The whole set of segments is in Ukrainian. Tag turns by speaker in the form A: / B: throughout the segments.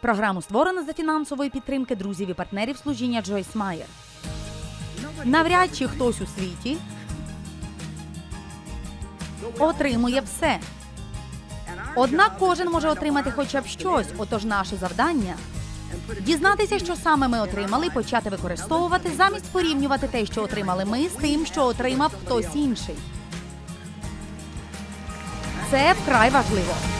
A: Програму створено за фінансової підтримки друзів і партнерів служіння Джойс Майер. Навряд чи хтось у світі отримує все. Однак кожен може отримати хоча б щось. Отож, наше завдання дізнатися, що саме ми отримали, почати використовувати замість порівнювати те, що отримали ми, з тим, що отримав хтось інший. Це вкрай важливо.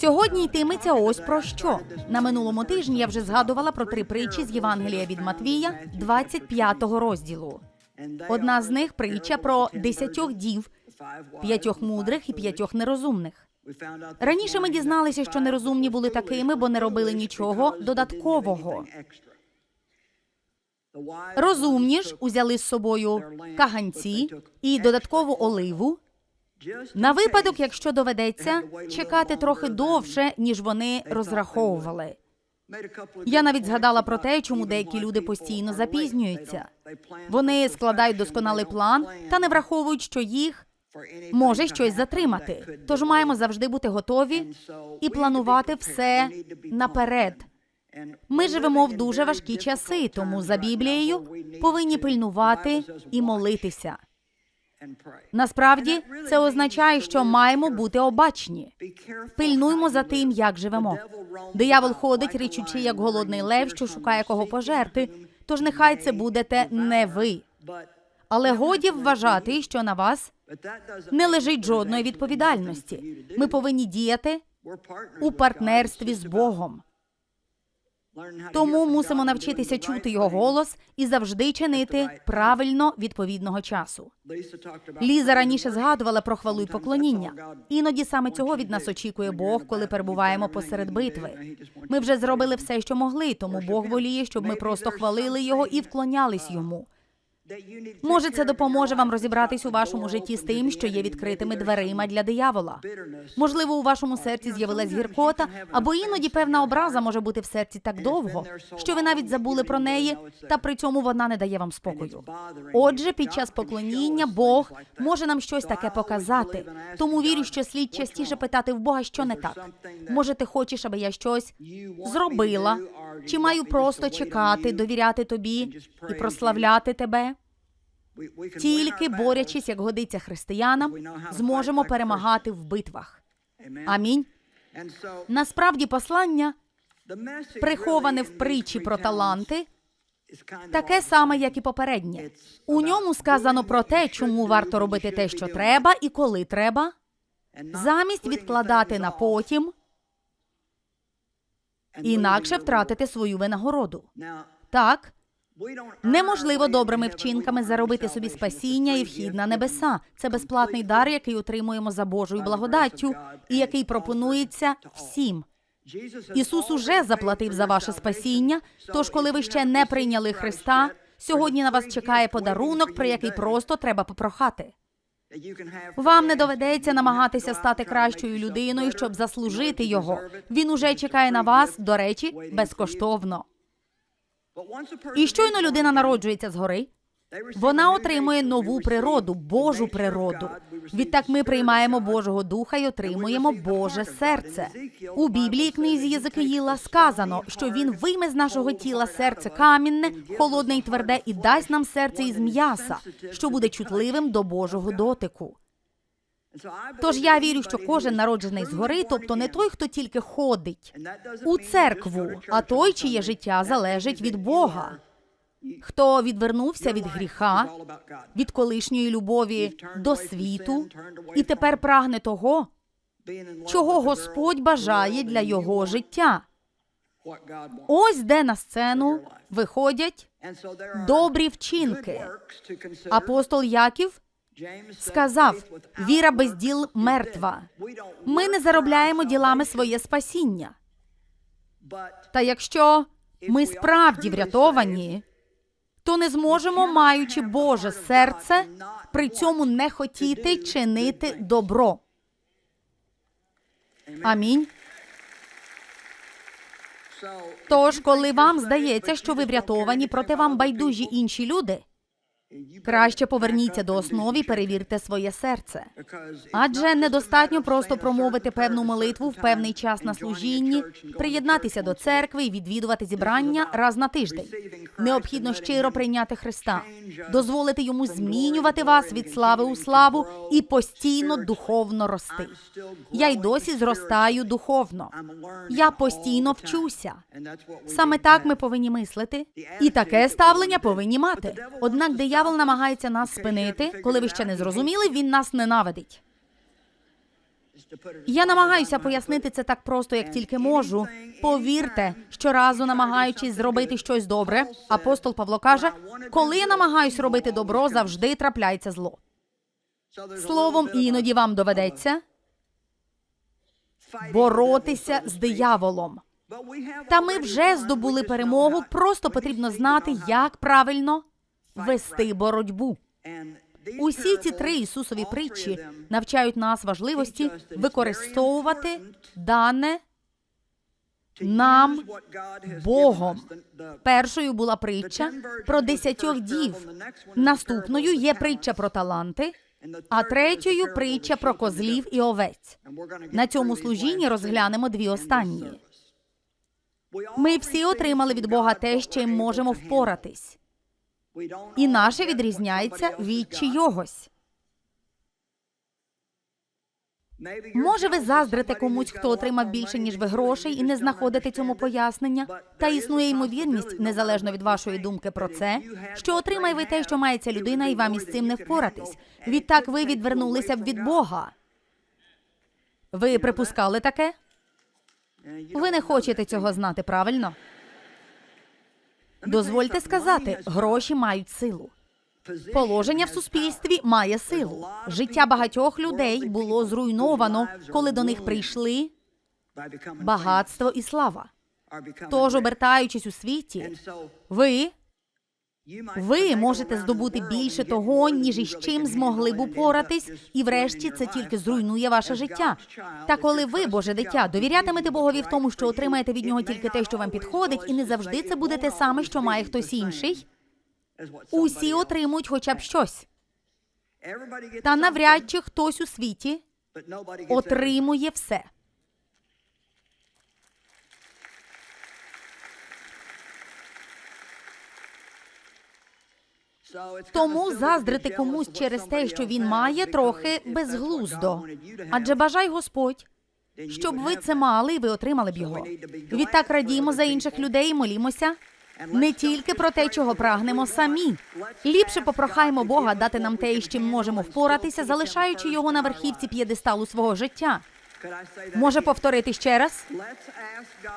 A: Сьогодні йтиметься ось про що. На минулому тижні я вже згадувала про три притчі з Євангелія від Матвія, 25 розділу. Одна з них притча про десятьох дів, п'ятьох мудрих і п'ятьох нерозумних. Раніше ми дізналися, що нерозумні були такими, бо не робили нічого додаткового. Розумні ж узяли з собою каганці і додаткову оливу на випадок, якщо доведеться чекати трохи довше, ніж вони розраховували. Я навіть згадала про те, чому деякі люди постійно запізнюються. Вони складають досконалий план та не враховують, що їх може щось затримати. Тож маємо завжди бути готові і планувати все наперед. Ми живемо в дуже важкі часи, тому за Біблією повинні пильнувати і молитися. Насправді це означає, що маємо бути обачні. Пильнуймо за тим, як живемо. Диявол ходить, річучи, як голодний лев, що шукає кого пожерти. Тож нехай це будете не ви. Але годі вважати, що на вас не лежить жодної відповідальності. Ми повинні діяти у партнерстві з Богом. Тому мусимо навчитися чути його голос і завжди чинити правильно відповідного часу. Ліза раніше згадувала про хвалу й поклоніння. Іноді саме цього від нас очікує Бог, коли перебуваємо посеред битви. Ми вже зробили все, що могли, тому Бог воліє, щоб ми просто хвалили його і вклонялись йому. Може, це допоможе вам розібратись у вашому житті з тим, що є відкритими дверима для диявола. Можливо, у вашому серці з'явилась гіркота, або іноді певна образа може бути в серці так довго, що ви навіть забули про неї, та при цьому вона не дає вам спокою. Отже, під час поклоніння Бог може нам щось таке показати. Тому вірю, що слід частіше питати в Бога, що не так. Може, ти хочеш, аби я щось зробила, чи маю просто чекати, довіряти тобі і прославляти тебе. Тільки борячись, як годиться християнам, зможемо перемагати в битвах. Амінь. Насправді послання, приховане в притчі про таланти, таке саме, як і попереднє. У ньому сказано про те, чому варто робити те, що треба, і коли треба, замість відкладати на потім, інакше втратити свою винагороду. Так, Неможливо добрими вчинками заробити собі спасіння і вхід на небеса. Це безплатний дар, який отримуємо за Божою благодаттю, і який пропонується всім. Ісус уже заплатив за ваше спасіння. Тож, коли ви ще не прийняли Христа, сьогодні на вас чекає подарунок, про який просто треба попрохати. Вам не доведеться намагатися стати кращою людиною, щоб заслужити його. Він уже чекає на вас, до речі, безкоштовно. І щойно людина народжується згори, вона отримує нову природу, Божу природу. Відтак ми приймаємо Божого Духа і отримуємо Боже серце. У Біблії книзі Єзекиїла сказано, що він вийме з нашого тіла серце камінне, холодне і тверде, і дасть нам серце із м'яса, що буде чутливим до Божого дотику. Тож я вірю, що кожен народжений згори, тобто не той, хто тільки ходить у церкву, а той, чиє життя залежить від Бога. Хто відвернувся від гріха, від колишньої любові до світу, і тепер прагне того, чого Господь бажає для його життя. Ось де на сцену виходять добрі вчинки. Апостол Яків сказав: віра без діл мертва. Ми не заробляємо ділами своє спасіння. Та якщо ми справді врятовані, то не зможемо, маючи Боже серце, при цьому не хотіти чинити добро. Амінь. Тож, коли вам здається, що ви врятовані, проте вам байдужі інші люди, Краще поверніться до основи і перевірте своє серце. Адже недостатньо просто промовити певну молитву в певний час на служінні, приєднатися до церкви і відвідувати зібрання раз на тиждень. Необхідно щиро прийняти Христа, дозволити йому змінювати вас від слави у славу і постійно духовно рости. Я й досі зростаю духовно. Я постійно вчуся. Саме так ми повинні мислити, і таке ставлення повинні мати. Однак диявол намагається нас спинити, коли ви ще не зрозуміли, він нас ненавидить. Я намагаюся пояснити це так просто, як тільки можу. Повірте, щоразу намагаючись зробити щось добре, апостол Павло каже: коли я намагаюсь робити добро, завжди трапляється зло. Словом, іноді вам доведеться боротися з дияволом. Та ми вже здобули перемогу. Просто потрібно знати, як правильно вести боротьбу. Усі ці три Ісусові притчі навчають нас важливості використовувати дане нам Богом. Першою була притча про десятьох дів. Наступною є притча про таланти, а третьою притча про козлів і овець. На цьому служінні розглянемо дві останні. Ми всі отримали від Бога те, з чим можемо впоратись, і наше відрізняється від чийогось. Може, ви заздрите комусь, хто отримав більше, ніж ви грошей, і не знаходите цьому пояснення. Та існує ймовірність, незалежно від вашої думки про це, що отримає ви те, що має ця людина, і вам із цим не впоратись. Відтак ви відвернулися б від Бога. Ви припускали таке? Ви не хочете цього знати, правильно? Дозвольте сказати, гроші мають силу. Положення в суспільстві має силу. Життя багатьох людей було зруйновано, коли до них прийшли багатство і слава. Тож, обертаючись у світі, ви, ви можете здобути більше того, ніж із чим змогли б упоратись, і врешті це тільки зруйнує ваше життя. Та коли ви, Боже дитя, довірятимете Богові в тому, що отримаєте від нього тільки те, що вам підходить, і не завжди це буде те саме, що має хтось інший. Усі отримують хоча б щось. Та навряд чи хтось у світі отримує все. Тому заздрити комусь через те, що він має, трохи безглуздо. Адже бажай Господь, щоб ви це мали, ви отримали б його. Відтак радімо за інших людей, і молімося не тільки про те, чого прагнемо самі. Ліпше попрохаємо Бога дати нам те, з чим можемо впоратися, залишаючи його на верхівці п'єдесталу свого життя. Може повторити ще раз?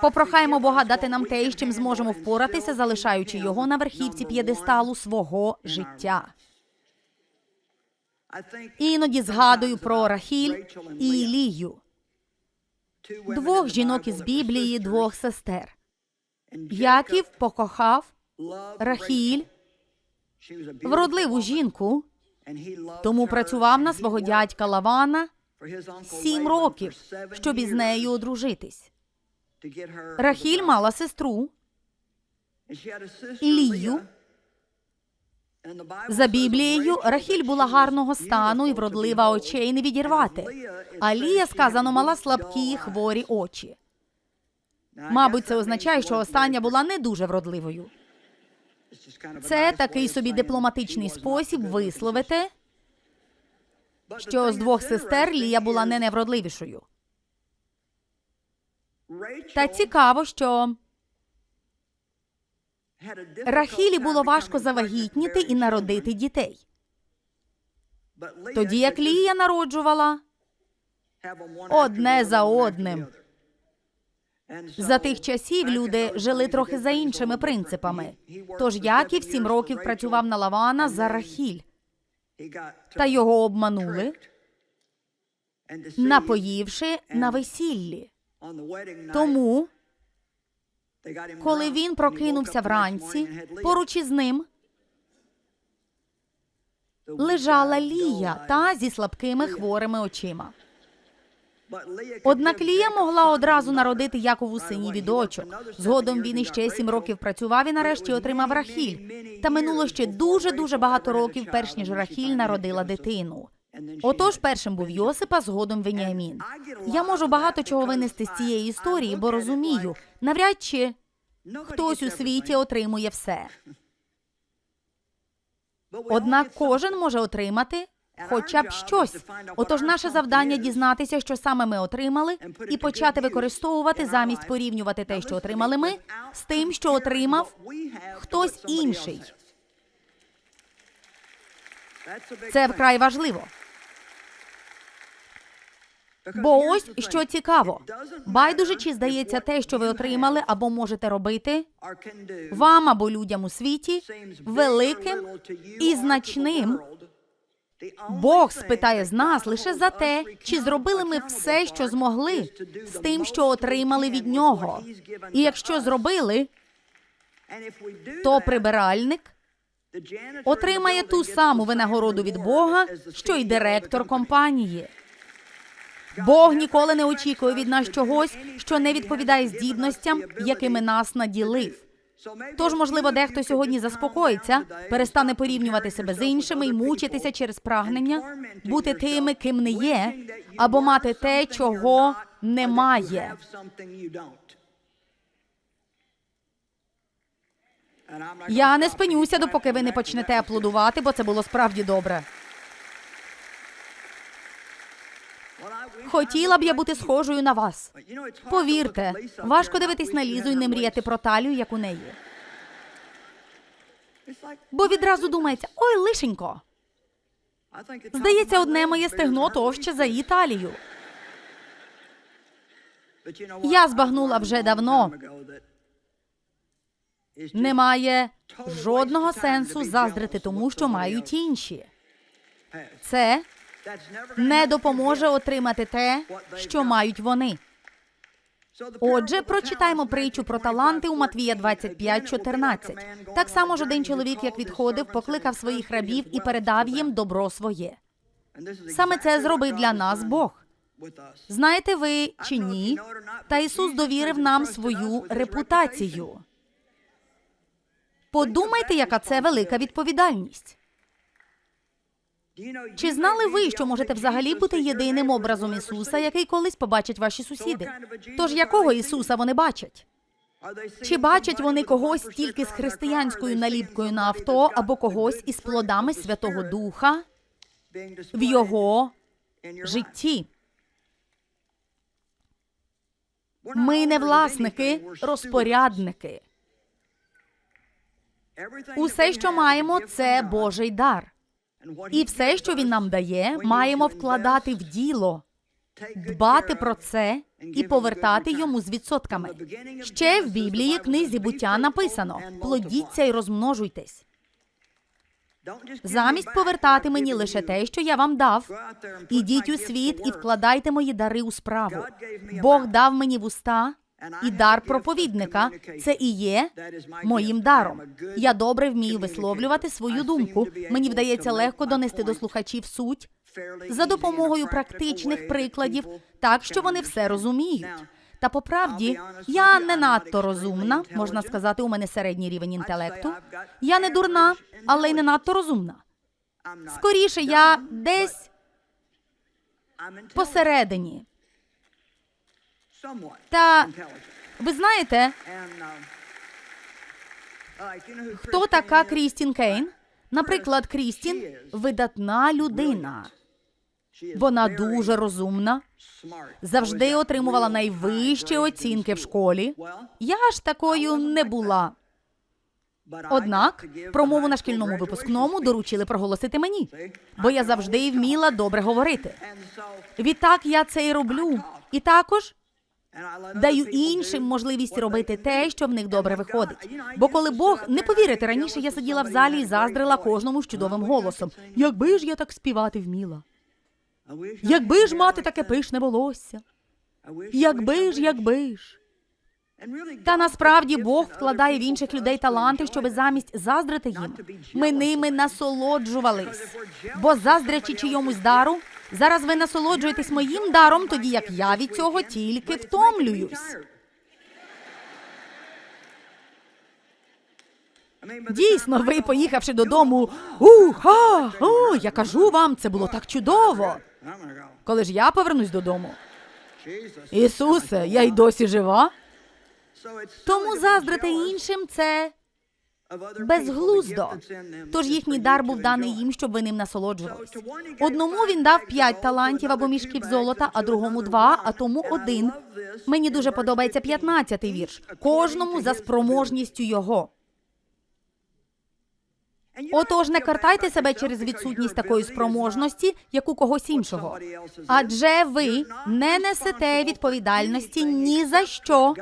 A: Попрохаємо Бога дати нам те, з чим зможемо впоратися, залишаючи його на верхівці п'єдесталу свого життя. Іноді згадую про Рахіль і Ілію, двох жінок із Біблії, двох сестер. Яків покохав Рахіль, вродливу жінку, тому працював на свого дядька Лавана сім років, щоб із нею одружитись. Рахіль мала сестру Ілію. За Біблією, Рахіль була гарного стану і вродлива очей не відірвати. А Лія, сказано, мала слабкі хворі очі. Мабуть, це означає, що остання була не дуже вродливою. Це такий собі дипломатичний спосіб висловити, що з двох сестер Лія була не найвродливішою. Та цікаво, що Рахілі було важко завагітніти і народити дітей. Тоді як Лія народжувала одне за одним. За тих часів люди жили трохи за іншими принципами. Тож Яків сім років працював на Лавана за Рахіль, та його обманули, напоївши на весіллі. Тому, коли він прокинувся вранці, поруч із ним лежала Лія та зі слабкими хворими очима. Однак Лія могла одразу народити Якову синів і дочок. Згодом він іще сім років працював і нарешті отримав Рахіль. Та минуло ще дуже дуже багато років, перш ніж Рахіль народила дитину. Отож, першим був Йосип, а згодом Веніамін. Я можу багато чого винести з цієї історії, бо розумію, навряд чи хтось у світі отримує все. Однак кожен може отримати хоча б щось. Отож, наше завдання дізнатися, що саме ми отримали, і почати використовувати замість порівнювати те, що отримали ми, з тим, що отримав хтось інший. Це вкрай важливо. Бо ось що цікаво. Байдуже чи здається те, що ви отримали або можете робити вам або людям у світі великим і значним. Бог спитає з нас лише за те, чи зробили ми все, що змогли, з тим, що отримали від нього. І якщо зробили, то прибиральник отримає ту саму винагороду від Бога, що й директор компанії. Бог ніколи не очікує від нас чогось, що не відповідає здібностям, якими нас наділив. Тож, можливо, дехто сьогодні заспокоїться, перестане порівнювати себе з іншими і мучитися через прагнення, бути тими, ким не є, або мати те, чого немає. Я не спинюся, допоки ви не почнете аплодувати, бо це було справді добре. Хотіла б я бути схожою на вас. Повірте, важко дивитись на Лізу і не мріяти про талію, як у неї. Бо відразу думається, ой, лишенько. Здається, одне моє стегно товще за її талію. Я збагнула вже давно. Немає жодного сенсу заздрити тому, що мають інші. Це не допоможе отримати те, що мають вони. Отже, прочитаємо притчу про таланти у Матвія 25.14. Так само ж один чоловік, як відходив, покликав своїх рабів і передав їм добро своє. Саме це зробив для нас Бог. Знаєте ви чи ні? Та Ісус довірив нам свою репутацію. Подумайте, яка це велика відповідальність. Чи знали ви, що можете взагалі бути єдиним образом Ісуса, який колись побачать ваші сусіди? Тож якого Ісуса вони бачать? Чи бачать вони когось тільки з християнською наліпкою на авто або когось із плодами Святого Духа в його житті? Ми не власники, розпорядники. Усе, що маємо, це Божий дар. І все, що він нам дає, маємо вкладати в діло, дбати про це і повертати йому з відсотками. Ще в Біблії книзі буття написано: плодіться і розмножуйтесь. Замість повертати мені лише те, що я вам дав. Ідіть у світ і вкладайте мої дари у справу. Бог дав мені вуста і дар проповідника. Це і є моїм даром. Я добре вмію висловлювати свою думку. Мені вдається легко донести до слухачів суть за допомогою практичних прикладів, так що вони все розуміють. Та по правді, я не надто розумна, можна сказати, у мене середній рівень інтелекту. Я не дурна, але й не надто розумна. Скоріше, я десь посередині. Та ви знаєте, хто така Крістін Кейн? Наприклад, Крістін видатна людина. Вона дуже розумна, завжди отримувала найвищі оцінки в школі. Я ж такою не була. Однак промову на шкільному випускному доручили проголосити мені, бо я завжди вміла добре говорити. Відтак я це і роблю. І також даю іншим можливість робити те, що в них добре виходить. Бо коли Бог не повірите, раніше я сиділа в залі і заздрила кожному з чудовим голосом. Якби ж я так співати вміла, якби ж мати таке пишне волосся, якби ж, якби ж. Та насправді Бог вкладає в інших людей таланти, щоб замість заздрити їм, ми ними насолоджувались. Бо заздрячи чийомусь дару, Зараз ви насолоджуєтесь моїм даром, тоді як я від цього тільки втомлююсь. Дійсно, ви, поїхавши додому, уха, о, я кажу вам, це було так чудово. Коли ж я повернусь додому, Ісусе, я й досі жива. Тому заздрити іншим це безглуздо. Тож їхній дар був даний їм, щоб ви ним насолоджувались. Одному він дав п'ять талантів або мішків золота, а другому два, а тому один. Мені дуже подобається п'ятнадцятий вірш. Кожному за спроможністю його. Отож, не картайте себе через відсутність такої спроможності, як у когось іншого. Адже ви не несете відповідальності ні за що,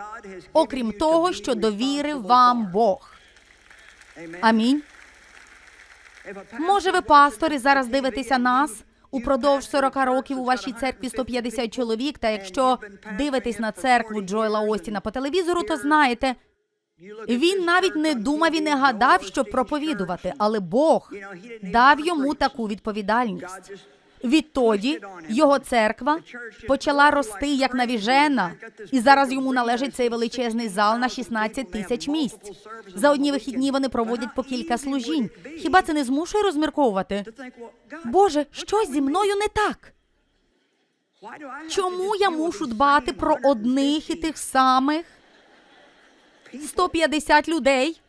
A: окрім того, що довірив вам Бог. Амінь. Може, ви пастори зараз дивитеся нас упродовж 40 років у вашій церкві 150 чоловік. Та якщо дивитесь на церкву Джойла Остіна по телевізору, то знаєте, він навіть не думав і не гадав, щоб проповідувати, але Бог дав йому таку відповідальність. Відтоді його церква почала рости як навіжена, і зараз йому належить цей величезний зал на 16 тисяч місць. За одні вихідні вони проводять по кілька служінь. Хіба це не змушує розмірковувати? Боже, щось зі мною не так. Чому я мушу дбати про одних і тих самих 150 людей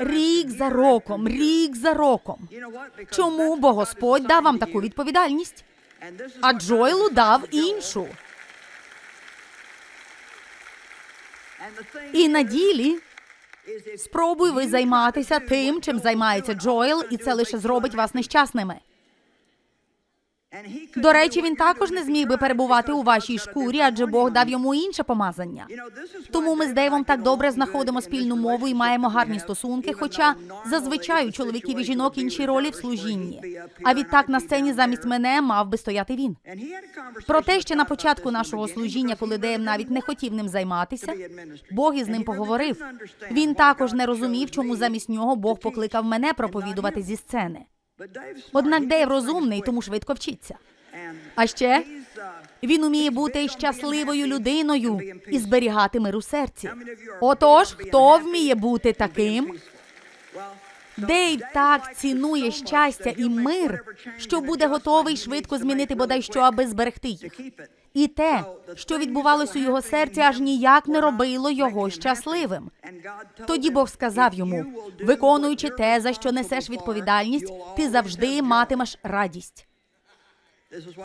A: рік за роком, рік за роком? Чому? Бо Господь дав вам таку відповідальність, а Джойлу дав іншу. І на ділі спробуй ви займатися тим, чим займається Джоел, і це лише зробить вас нещасними. До речі, він також не зміг би перебувати у вашій шкурі, адже Бог дав йому інше помазання. Тому ми з Дейвом так добре знаходимо спільну мову і маємо гарні стосунки. Хоча зазвичай у чоловіків і жінок інші ролі в служінні. А відтак на сцені замість мене мав би стояти він. Проте ще на початку нашого служіння, коли Дейв навіть не хотів ним займатися, Бог із ним поговорив. Він також не розумів, чому замість нього Бог покликав мене проповідувати зі сцени. Однак Дейв розумний, тому швидко вчиться. А ще він уміє бути щасливою людиною і зберігати мир у серці. Отож, хто вміє бути таким? Дейв так цінує щастя і мир, що буде готовий швидко змінити бодай що, аби зберегти їх. І те, що відбувалось у його серці, аж ніяк не робило його щасливим. Тоді Бог сказав йому: виконуючи те, за що несеш відповідальність, ти завжди матимеш радість.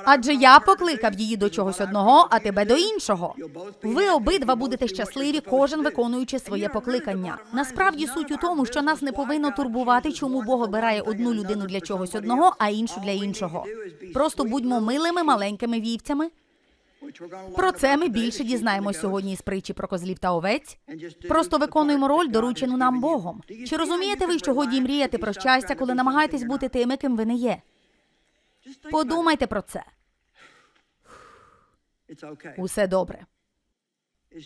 A: Адже я покликав її до чогось одного, а тебе до іншого. Ви обидва будете щасливі, кожен виконуючи своє покликання. Насправді суть у тому, що нас не повинно турбувати, чому Бог обирає одну людину для чогось одного, а іншу для іншого. Просто будьмо милими маленькими вівцями. Про це ми більше дізнаємось сьогодні із притчі про козлів та овець. Просто виконуємо роль, доручену нам Богом. Чи розумієте ви, що годі мріяти про щастя, коли намагаєтесь бути тими, ким ви не є? Подумайте про це. Усе добре.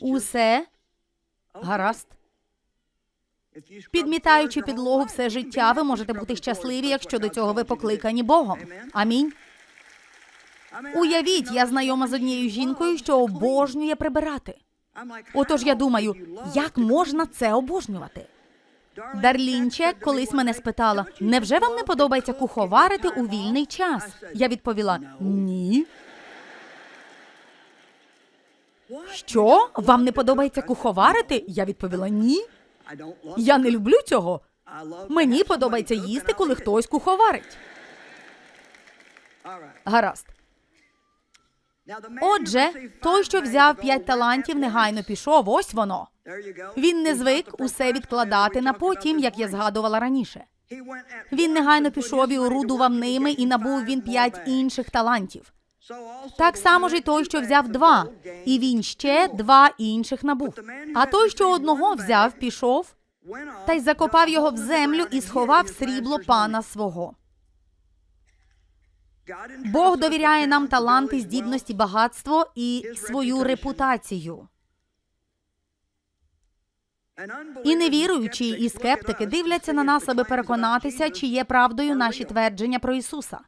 A: Усе гаразд. Підмітаючи підлогу все життя, ви можете бути щасливі, якщо до цього ви покликані Богом. Амінь. Уявіть, я знайома з однією жінкою, що обожнює прибирати. Отож я думаю, як можна це обожнювати? Дарлінче колись мене спитала: невже вам не подобається куховарити у вільний час? Я відповіла: ні. Що? Вам не подобається куховарити? Я відповіла ні. Я не люблю цього. Мені подобається їсти, коли хтось куховарить. Гаразд. Отже, той, що взяв п'ять талантів, негайно пішов. Ось воно. Він не звик усе відкладати на потім, як я згадувала раніше. Він негайно пішов і орудував ними, і набув він п'ять інших талантів. Так само ж і той, що взяв два, і він ще два інших набув. А той, що одного взяв, пішов та й закопав його в землю і сховав срібло пана свого. Бог довіряє нам таланти, здібності, багатство і свою репутацію. І невіруючі і скептики дивляться на нас, аби переконатися, чи є правдою наші твердження про Ісуса.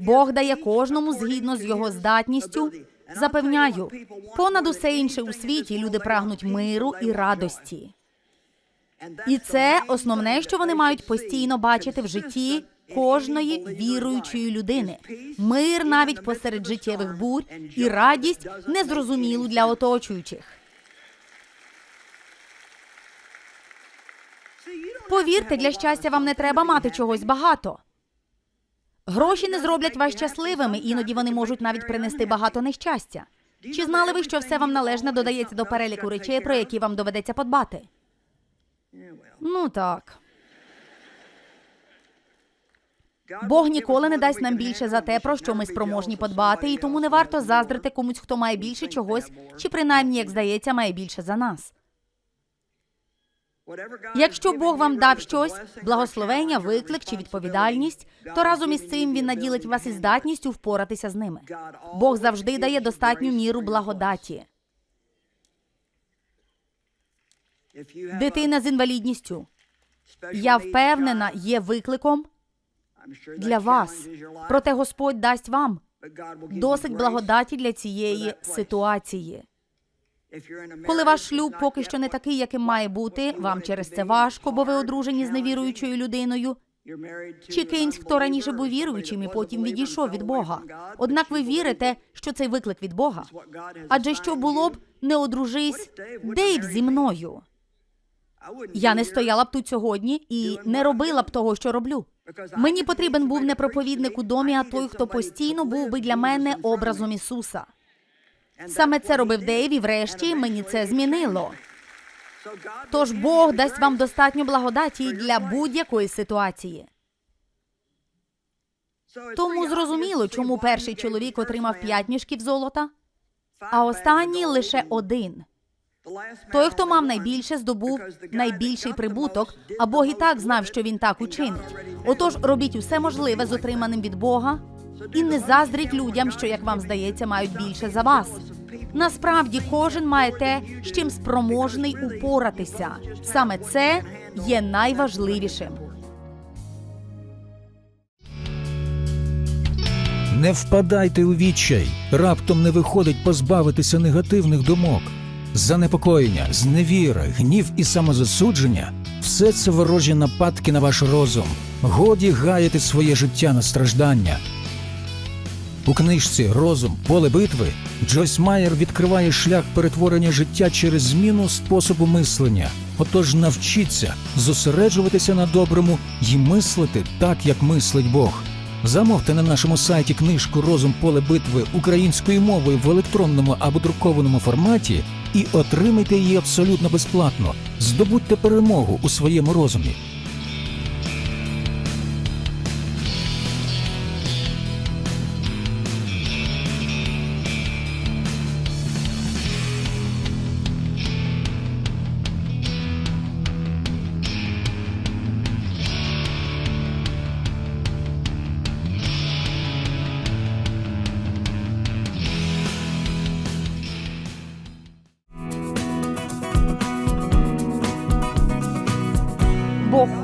A: Бог дає кожному згідно з його здатністю. Запевняю, понад усе інше у світі люди прагнуть миру і радості. І це основне, що вони мають постійно бачити в житті кожної віруючої людини. Мир навіть посеред життєвих бурь і радість незрозумілу для оточуючих. Повірте, для щастя вам не треба мати чогось багато. Гроші не зроблять вас щасливими, іноді вони можуть навіть принести багато нещастя. Чи знали ви, що все вам належне додається до переліку речей, про які вам доведеться подбати? Ну так. Бог ніколи не дасть нам більше за те, про що ми спроможні подбати, і тому не варто заздрити комусь, хто має більше чогось, чи принаймні, як здається, має більше за нас. Якщо Бог вам дав щось, благословення, виклик чи відповідальність, то разом із цим він наділить вас із здатністю впоратися з ними. Бог завжди дає достатню міру благодаті. Дитина з інвалідністю. Я впевнена, є викликом для вас. Проте Господь дасть вам досить благодаті для цієї ситуації. Коли ваш шлюб поки що не такий, яким має бути, вам через це важко, бо ви одружені з невіруючою людиною. Чи кинь, хто раніше був віруючим і потім відійшов від Бога. Однак ви вірите, що цей виклик від Бога. Адже що було б, не одружись Дейв зі мною. Я не стояла б тут сьогодні і не робила б того, що роблю. Мені потрібен був не проповідник у домі, а той, хто постійно був би для мене образом Ісуса. Саме це робив Дейв, і врешті мені це змінило. Тож Бог дасть вам достатньо благодаті для будь-якої ситуації. Тому зрозуміло, чому перший чоловік отримав п'ять мішків золота, а останній лише один. Той, хто мав найбільше, здобув найбільший прибуток, а Бог і так знав, що він так учинить. Отож, робіть усе можливе з отриманим від Бога і не заздріть людям, що, як вам здається, мають більше за вас. Насправді кожен має те, з чим спроможний упоратися. Саме це є найважливішим.
B: Не впадайте у відчай, раптом не виходить позбавитися негативних думок. Занепокоєння, зневіра, гнів і самозасудження все це ворожі нападки на ваш розум. Годі гаяти своє життя на страждання. У книжці Розум поле битви Джойс Майер відкриває шлях перетворення життя через зміну способу мислення. Отож навчіться зосереджуватися на доброму і мислити так, як мислить Бог. Замовте на нашому сайті книжку Розум поле битви українською мовою в електронному або друкованому форматі і отримайте її абсолютно безплатно. Здобудьте перемогу у своєму розумі.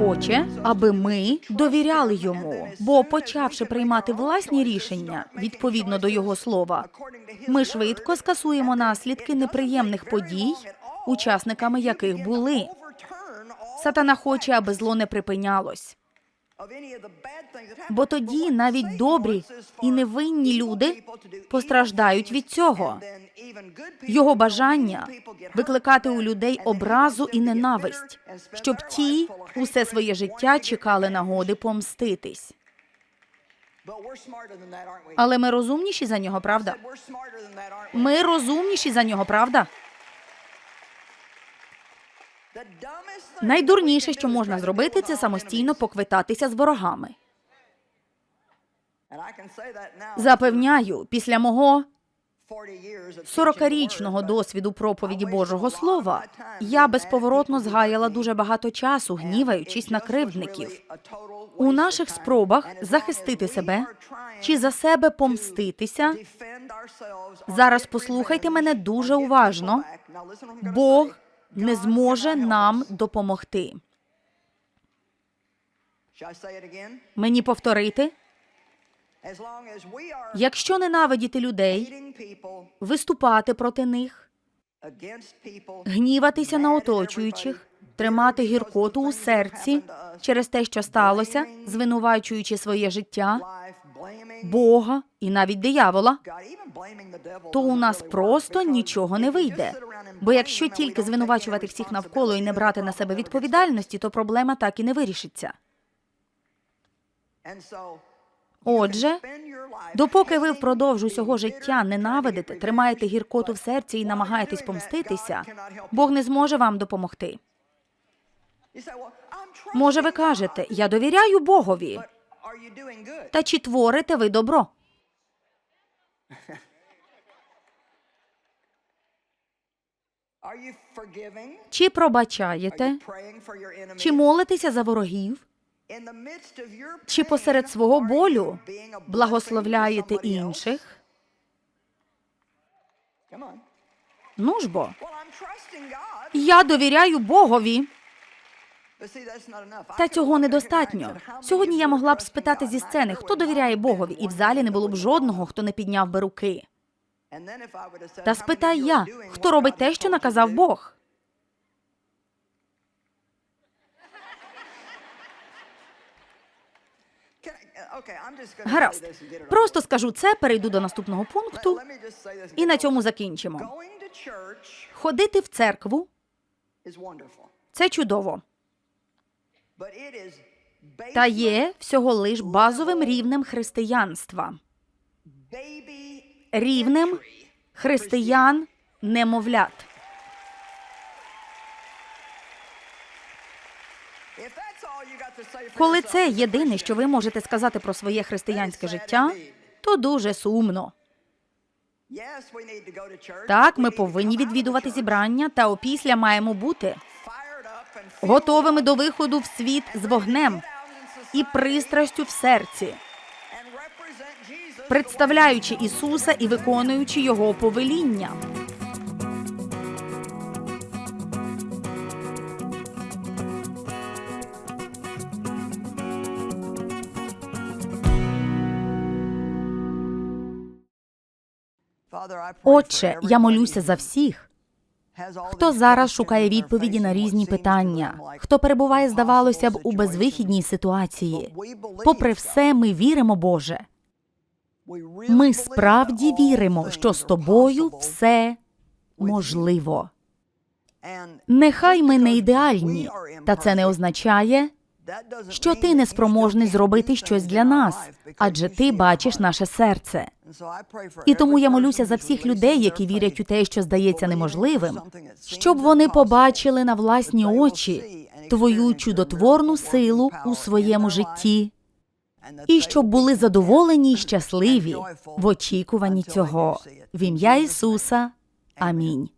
A: Хоче, аби ми довіряли йому. Бо, почавши приймати власні рішення відповідно до його слова, ми швидко скасуємо наслідки неприємних подій, учасниками яких були. Сатана хоче, аби зло не припинялось. Бо тоді навіть добрі і невинні люди постраждають від цього. Його бажання викликати у людей образу і ненависть, щоб ті усе своє життя чекали нагоди помститись. Але ми розумніші за нього, правда? Ми розумніші за нього, правда? Найдурніше, що можна зробити, це самостійно поквитатися з ворогами. Запевняю, після мого 40-річного досвіду проповіді Божого Слова я безповоротно згаяла дуже багато часу, гніваючись на кривдників. У наших спробах захистити себе чи за себе помститися. Зараз послухайте мене дуже уважно. Бог не зможе нам допомогти. Мені повторити? Якщо ненавидіти людей, виступати проти них, гніватися на оточуючих, тримати гіркоту у серці через те, що сталося, звинувачуючи своє життя, Бога і навіть диявола, то у нас просто нічого не вийде. Бо якщо тільки звинувачувати всіх навколо і не брати на себе відповідальності, то проблема так і не вирішиться. Отже, допоки ви впродовж усього життя ненавидите, тримаєте гіркоту в серці і намагаєтесь помститися, Бог не зможе вам допомогти. Може, ви кажете, я довіряю Богові. Та чи творите ви добро? Чи пробачаєте? Чи молитеся за ворогів? Чи посеред свого болю благословляєте інших? Ну ж бо, я довіряю Богові. Та цього недостатньо. Сьогодні я могла б спитати зі сцени, хто довіряє Богові, і в залі не було б жодного, хто не підняв би руки. Та спитай я, хто робить те, що наказав Бог. Гаразд. Просто скажу це, перейду до наступного пункту, і на цьому закінчимо. Ходити в церкву це чудово. Та є всього лиш базовим рівнем християнства, рівнем християн немовлят. Коли це єдине, що ви можете сказати про своє християнське життя, то дуже сумно. Так, ми повинні відвідувати зібрання, та опісля маємо бути готовими до виходу в світ з вогнем і пристрастю в серці, представляючи Ісуса і виконуючи Його повеління. Отче, я молюся за всіх, хто зараз шукає відповіді на різні питання, хто перебуває, здавалося б, у безвихідній ситуації. Попри все, ми віримо, Боже. Ми справді віримо, що з тобою все можливо. Нехай ми не ідеальні, та це не означає, що ти не спроможний зробити щось для нас, адже ти бачиш наше серце. І тому я молюся за всіх людей, які вірять у те, що здається неможливим, щоб вони побачили на власні очі твою чудотворну силу у своєму житті, і щоб були задоволені й щасливі в очікуванні цього. В ім'я Ісуса. Амінь.